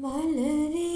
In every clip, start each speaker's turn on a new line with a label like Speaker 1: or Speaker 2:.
Speaker 1: My lady.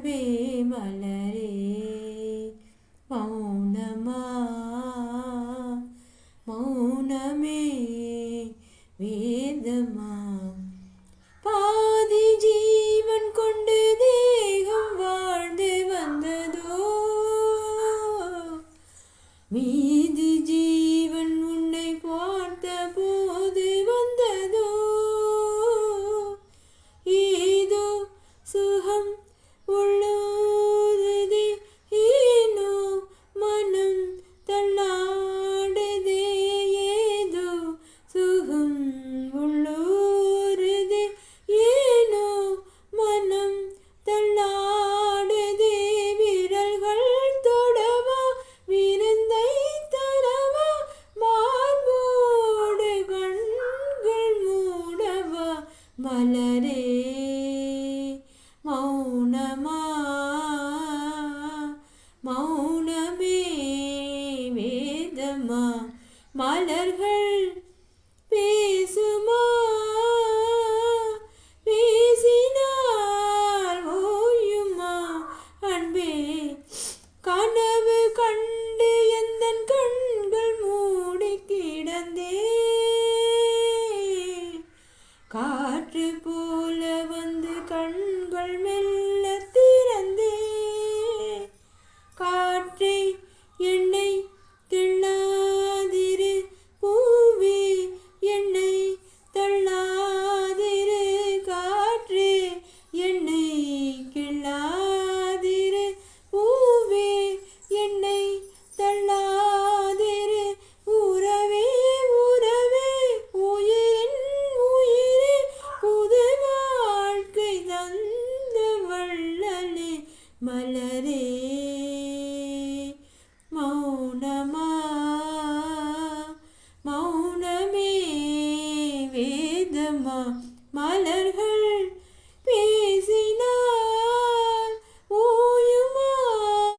Speaker 1: அன்பே மலரே மௌனமா மௌனமே வேதமா. பாதி ஜீவன் கொண்டு தேகம் வாழ்ந்து வந்ததோ மீதி ஜீவன் മലരേ മലരേ മൗനമാ മൗനമേ വേദമാ മലർകൾ